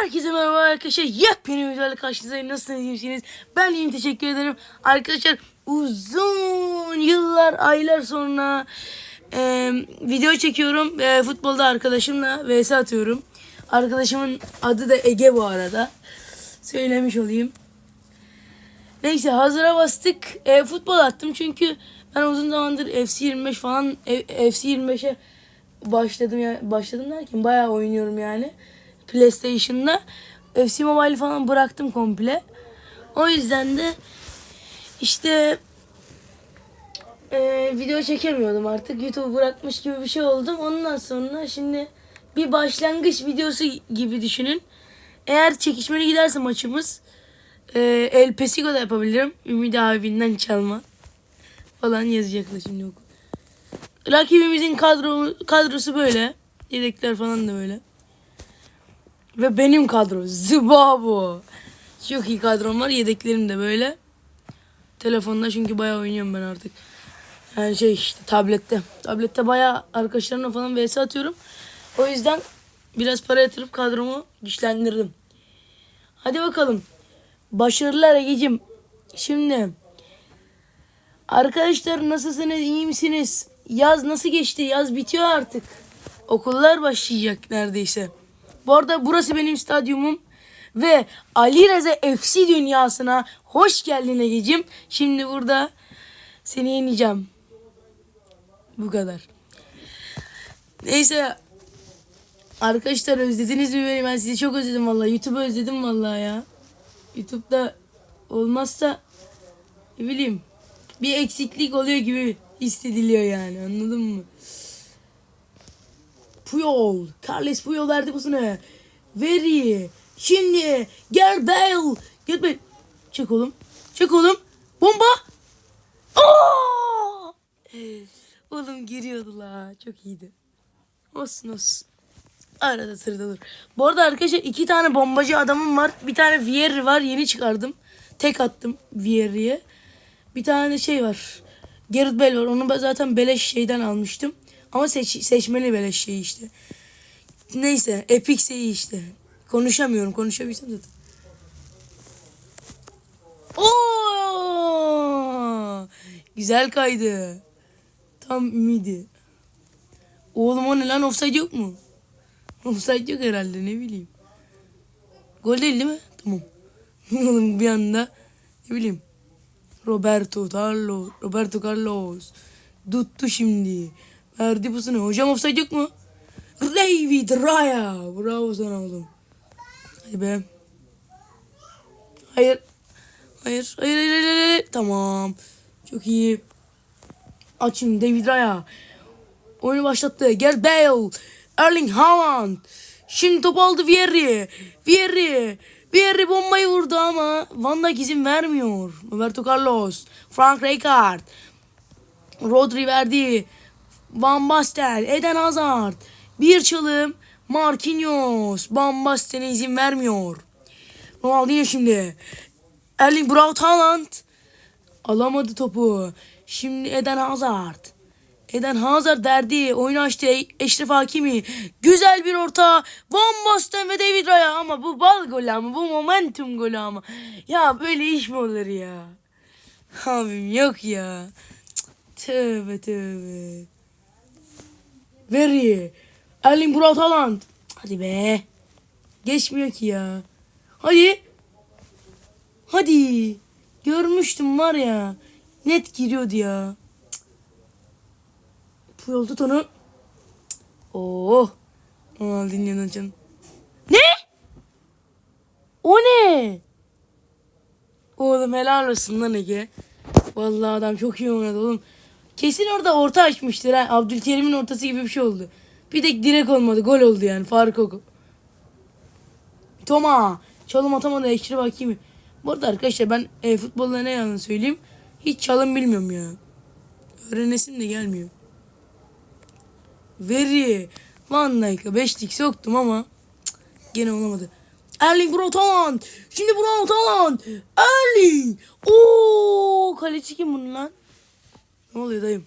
Herkese merhaba arkadaşlar. Yepyeni videoyla karşınızdayım. Nasılsınız? iyi misiniz? Ben iyiyim. Teşekkür ederim. Arkadaşlar uzun yıllar, aylar sonra e, video çekiyorum. E, futbolda arkadaşımla vs atıyorum. Arkadaşımın adı da Ege bu arada. Söylemiş olayım. Neyse hazıra bastık. E, futbol attım çünkü ben uzun zamandır FC25 falan e, FC25'e başladım ya başladım derken bayağı oynuyorum yani. PlayStation'da FC Mobile falan bıraktım komple. O yüzden de işte e, video çekemiyordum artık. YouTube bırakmış gibi bir şey oldum. Ondan sonra şimdi bir başlangıç videosu gibi düşünün. Eğer çekişmeli giderse maçımız e, El Pesico yapabilirim. Ümit abinden çalma falan yazacaklar şimdi oku. Rakibimizin kadro, kadrosu böyle. Yedekler falan da böyle. Ve benim kadro Zibabo. Çok iyi kadrom var. Yedeklerim de böyle. Telefonda çünkü bayağı oynuyorum ben artık. Yani şey işte tablette. Tablette bayağı arkadaşlarımla falan vs atıyorum. O yüzden biraz para yatırıp kadromu güçlendirdim. Hadi bakalım. Başarılar Ege'cim. Şimdi arkadaşlar nasılsınız? iyi misiniz? Yaz nasıl geçti? Yaz bitiyor artık. Okullar başlayacak neredeyse. Bu arada burası benim stadyumum. Ve Ali Reza FC dünyasına hoş geldin Ege'cim. Şimdi burada seni yeneceğim. Bu kadar. Neyse. Arkadaşlar özlediniz mi beni? Ben sizi çok özledim vallahi. YouTube'u özledim vallahi ya. YouTube'da olmazsa ne bileyim bir eksiklik oluyor gibi hissediliyor yani anladın mı? Puyol. Carles Puyol verdi pasını. Veri. Şimdi. Gareth Bale. Çek oğlum. Çek oğlum. Bomba. Aa! Oğlum giriyordu la. Çok iyiydi. Olsun olsun. Arada sırada olur. Bu arada arkadaşlar iki tane bombacı adamım var. Bir tane Vieri var. Yeni çıkardım. Tek attım Vieri'ye. Bir tane şey var. Gareth Bale var. Onu ben zaten beleş şeyden almıştım. Ama seç, seçmeli beleş şey işte. Neyse. Epic şey işte. Konuşamıyorum. Konuşabilsem zaten. Oo! Güzel kaydı. Tam ümidi. Oğlum o ne lan? Offside yok mu? Offside yok herhalde ne bileyim. Gol değil değil mi? Tamam. Oğlum bir anda ne bileyim. Roberto Carlos. Roberto Carlos. Tuttu şimdi. Verdi pusunu. Hocam offside yok mu? David Raya. Bravo sana oğlum. Hadi be. Hayır. Hayır. Hayır. Hayır. Hayır. hayır, hayır. Tamam. Çok iyi. Açın David Raya. Oyunu başlattı. Gareth Bale. Erling Haaland. Şimdi top aldı Vieri. Vieri. Vieri bombayı vurdu ama Van Dijk izin vermiyor. Roberto Carlos. Frank Rijkaard. Rodri verdi. Van Basten. Eden Hazard. Bir çalım. Marquinhos. Van Basten'e izin vermiyor. Ronaldinho şimdi. Erling Braut Haaland. Alamadı topu. Şimdi Eden Hazard. Eden Hazard derdi. Oyunu açtı Eşref Hakimi. Güzel bir orta. Van Basten ve David Raya ama bu bal golü ama bu momentum golü ama. Ya böyle iş mi olur ya? Abim yok ya. Tövbe tövbe. Veri. Erling Braut Haaland. Hadi be. Geçmiyor ki ya. Hadi. Hadi. Görmüştüm var ya. Net giriyordu ya. Puyol tut onu. Oh. Ronaldinho'nun can. Ne? O ne? Oğlum helal olsun lan Ege. Vallahi adam çok iyi oynadı oğlum. Kesin orada orta açmıştır ha. Abdülkerim'in ortası gibi bir şey oldu. Bir tek direkt olmadı. Gol oldu yani. Fark o. Toma. Çalım atamadı. Eşref Hakimi. Bu arada arkadaşlar ben e, futbolda ne yalan söyleyeyim. Hiç çalım bilmiyorum ya. Öğrenesim de gelmiyor. Veri. Van Dijk'a 5'lik soktum ama cık, gene olamadı. Erling Haaland. Şimdi Haaland. Erling. Oo, kaleci kim bunun lan? Ne oluyor dayım?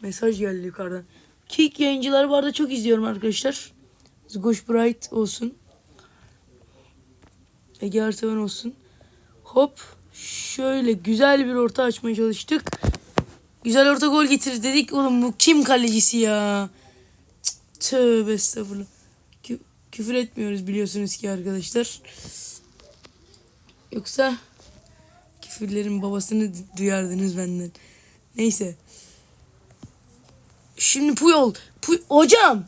Mesaj geldi yukarıdan. Kick yayıncıları bu arada çok izliyorum arkadaşlar. Zgoş Bright olsun. Ege Arseven olsun. Hop. Şöyle güzel bir orta açmaya çalıştık. Güzel orta gol getir dedik. Oğlum bu kim kalecisi ya? Cık, Tövbe estağfurullah. Kü- küfür etmiyoruz biliyorsunuz ki arkadaşlar. Yoksa küfürlerin babasını du- duyardınız benden. Neyse. Şimdi Puyol. Puy Hocam.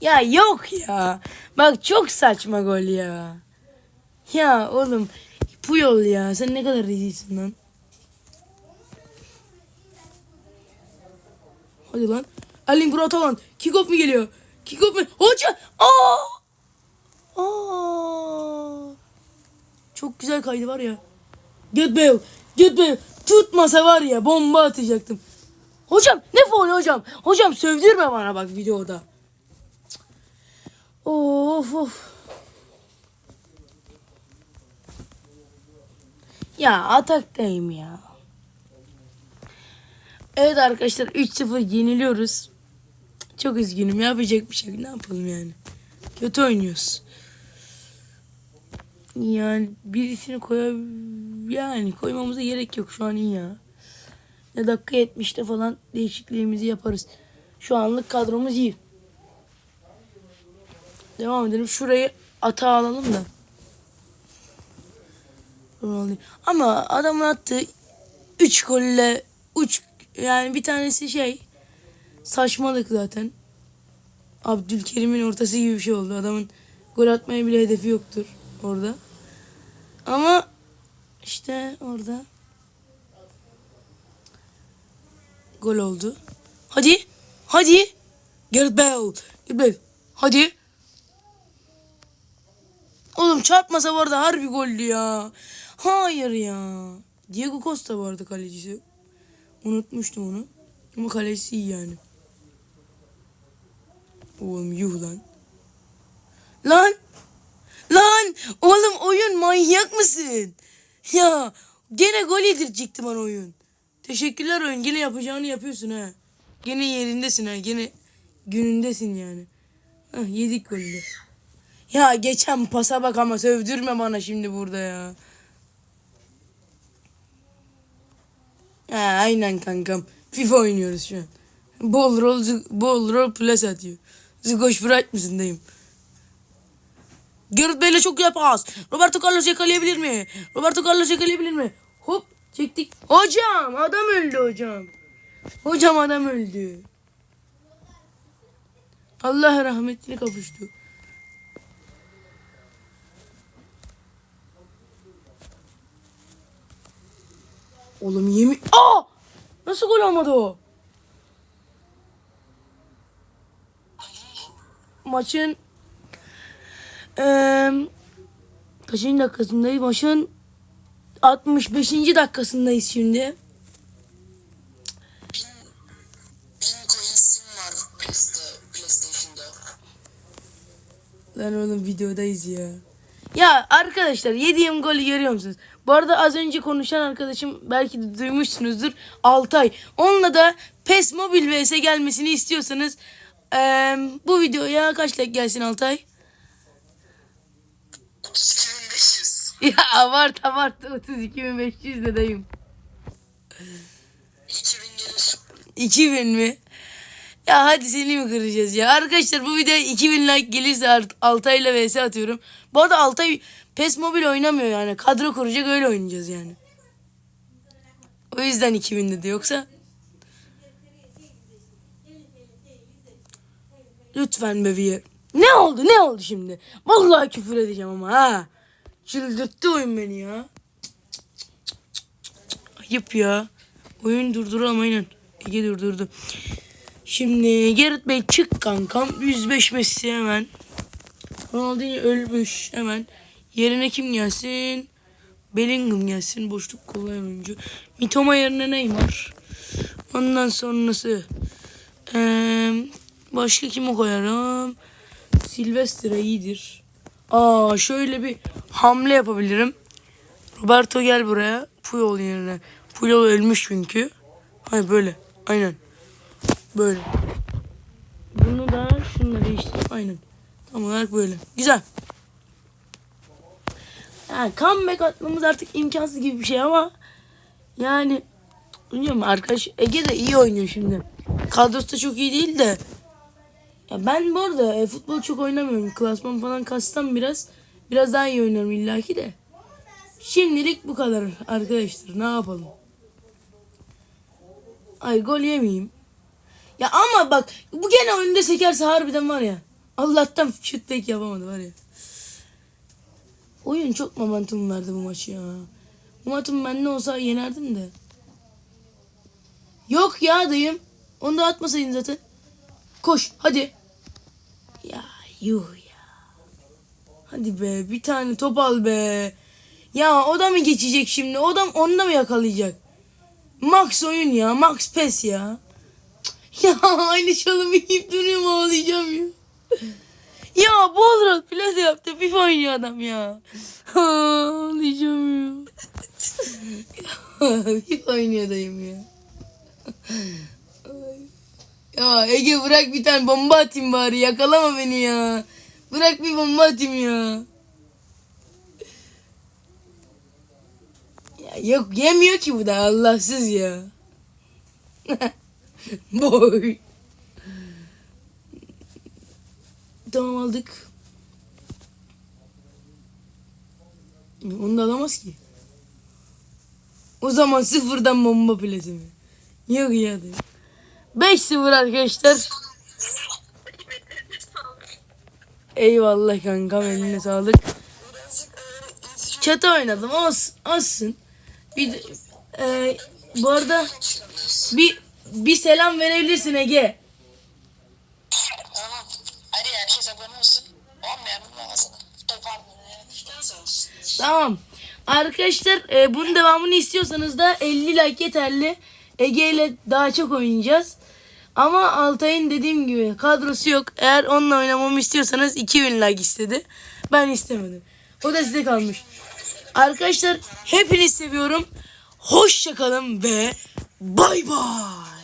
Ya yok ya. Bak çok saçma gol ya. Ya oğlum Puyol ya. Sen ne kadar rezilsin lan. Hadi lan. Erling Braut Haaland. Kick-off mu geliyor? Kick-off mu? Hoca! Aa! Aa! Çok güzel kaydı var ya. Get Bale. Bale. Tutmasa var ya bomba atacaktım. Hocam ne faul hocam? Hocam sövdürme bana bak videoda. Of of. Ya ataktayım ya. Evet arkadaşlar 3-0 yeniliyoruz. Çok üzgünüm yapacak bir şey. Ne yapalım yani. Kötü oynuyoruz. Yani birisini koya yani koymamıza gerek yok şu an iyi ya. Ne dakika 70'te falan değişikliğimizi yaparız. Şu anlık kadromuz iyi. Devam edelim. Şurayı ata alalım da. Ama adamın attığı 3 golle 3 yani bir tanesi şey saçmalık zaten. Abdülkerim'in ortası gibi bir şey oldu. Adamın gol atmaya bile hedefi yoktur orada. Ama işte orada gol oldu. Hadi. Hadi. Gareth Bale. Gareth Bale. Hadi. Oğlum çarpmasa var da harbi goldü ya. Hayır ya. Diego Costa vardı kalecisi. Unutmuştum onu. Ama kalecisi iyi yani. Oğlum yuh lan. Lan. Lan. Oğlum oyun manyak mısın? Ya gene gol yedirecekti bana oyun. Teşekkürler oyun. Gene yapacağını yapıyorsun ha. Gene yerindesin ha. Gene günündesin yani. Hah, yedik golü. de. Ya geçen pasa bak ama sövdürme bana şimdi burada ya. Ha, aynen kankam. FIFA oynuyoruz şu an. Bol rol, bol rol plus atıyor. Zgoş Bright mısın dayım? Gareth Bale'e çok güzel pas. Roberto Carlos yakalayabilir mi? Roberto Carlos yakalayabilir mi? Hop çektik. Hocam adam öldü hocam. Hocam adam öldü. Allah rahmetine kavuştu. Oğlum yemin... Aa! Nasıl gol olmadı o? Maçın... Eee... Kaçıncı dakikasındayız? Maçın 65. dakikasındayız şimdi. Lan oğlum videodayız ya. Ya arkadaşlar yediğim golü görüyor musunuz? Bu arada az önce konuşan arkadaşım belki de duymuşsunuzdur. Altay. Onunla da PES Mobile vs gelmesini istiyorsanız eee, bu videoya kaç like gelsin Altay? 32.500. Ya abart abart 32.500 de dayım. 2000 gelir. 2000 mi? Ya hadi seni mi kıracağız ya? Arkadaşlar bu videoya 2000 like gelirse Altay'la vs atıyorum. Bu arada Altay PES Mobile oynamıyor yani. Kadro kuracak öyle oynayacağız yani. O yüzden 2000 dedi yoksa. Lütfen bebeğim. Ne oldu ne oldu şimdi? Vallahi küfür edeceğim ama ha. Çıldırttı oyun beni ya. Ayıp ya. Oyun durduralım aynen. Ege durdurdu. Şimdi Gerrit Bey çık kankam. 105 Messi hemen. Ronaldinho ölmüş hemen. Yerine kim gelsin? Bellingham gelsin. Boşluk kollayan oyuncu. Mitoma yerine Neymar. Ondan sonrası. Eee başka kimi koyarım? Silvestre iyidir. Aa şöyle bir hamle yapabilirim. Roberto gel buraya. Puyol yerine. Puyol ölmüş çünkü. Hayır böyle. Aynen. Böyle. Bunu da şununla değiştireyim. Aynen. Tam olarak böyle. Güzel. Yani comeback atmamız artık imkansız gibi bir şey ama yani bilmiyorum arkadaş Ege de iyi oynuyor şimdi. Kadrosu da çok iyi değil de. Ya ben bu arada e, futbol çok oynamıyorum. Klasman falan kassam biraz. Biraz daha iyi oynarım illaki de. Şimdilik bu kadar arkadaşlar. Ne yapalım? Ay gol yemeyeyim. Ya ama bak bu gene oyunda sekerse harbiden var ya. Allah'tan şut tek yapamadı var ya. Oyun çok momentum verdi bu maçı ya. Momentum bende olsa yenerdim de. Yok ya dayım. Onu da atmasaydın zaten. Koş hadi. Yuh ya. Hadi be bir tane top al be. Ya o da mı geçecek şimdi? O da onu da mı yakalayacak? Max oyun ya. Max pes ya. Ya aynı çalımı yiyip duruyorum ağlayacağım ya. Ya Bolrot plase yaptı. FIFA oynuyor adam ya. Ağlayacağım ya. ya FIFA oynuyor dayım ya. Ya Ege bırak bir tane bomba atayım bari. Yakalama beni ya. Bırak bir bomba atayım ya. Ya yok yemiyor ki bu da Allahsız ya. Boy. Tamam aldık. Onu da alamaz ki. O zaman sıfırdan bomba plası mı? Yok ya da. 5-0 arkadaşlar. Eyvallah kankam eline sağlık. Çatı oynadım olsun. olsun. Bir e, bu arada bir bir selam verebilirsin Ege. Tamam. Tamam. Arkadaşlar e, bunun devamını istiyorsanız da 50 like yeterli. Ege ile daha çok oynayacağız. Ama Altay'ın dediğim gibi kadrosu yok. Eğer onunla oynamamı istiyorsanız 2000 like istedi. Ben istemedim. O da size kalmış. Arkadaşlar hepinizi seviyorum. Hoşçakalın ve bay bay.